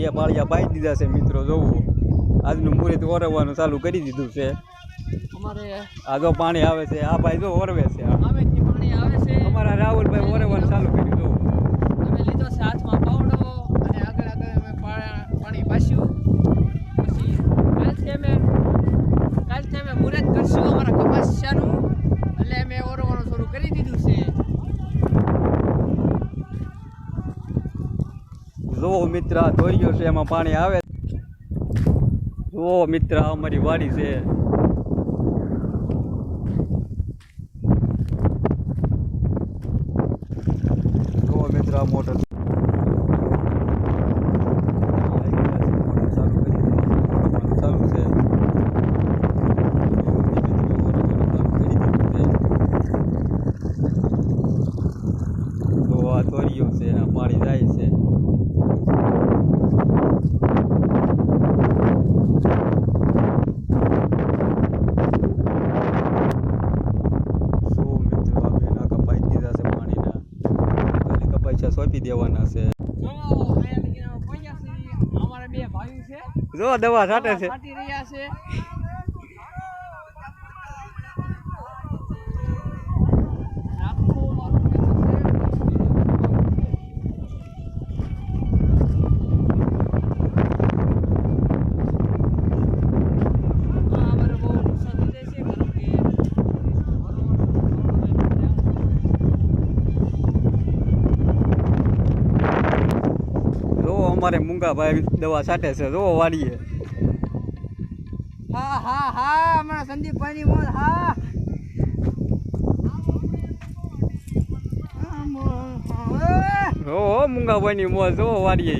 બે પાળિયા પાઈ દીધા છે મિત્રો જોવું. આજનું મુહૂર્ત ઓરવવાનું ચાલુ કરી દીધું છે. અમારે આ જો પાણી આવે છે આ ભાઈ જો ઓરવે છે. જો મિત્ર આ ગયો છે, એમાં પાણી આવે. જુઓ મિત્ર, અમારી વાડી છે. મિત્ર, આ મોટર ચાલુ છે તો આ ધોરીઓ છે એના પાણી જાય છે શું મિત્રો આ બેના કપાઈ દીધા છે પાણીના ખાલી કપાઈ સોંપી દેવાના છે. જો દવા છાંટે છે. અમારે મૂંગા ભાઈ દવા છાંટે છે. જો વાડીએ. હા હા હા હમણાં સંદીપભાઈની મોજ હા. હા, હો હા, જો મૂંગા ભાઈની મોજ જો વાડીએ.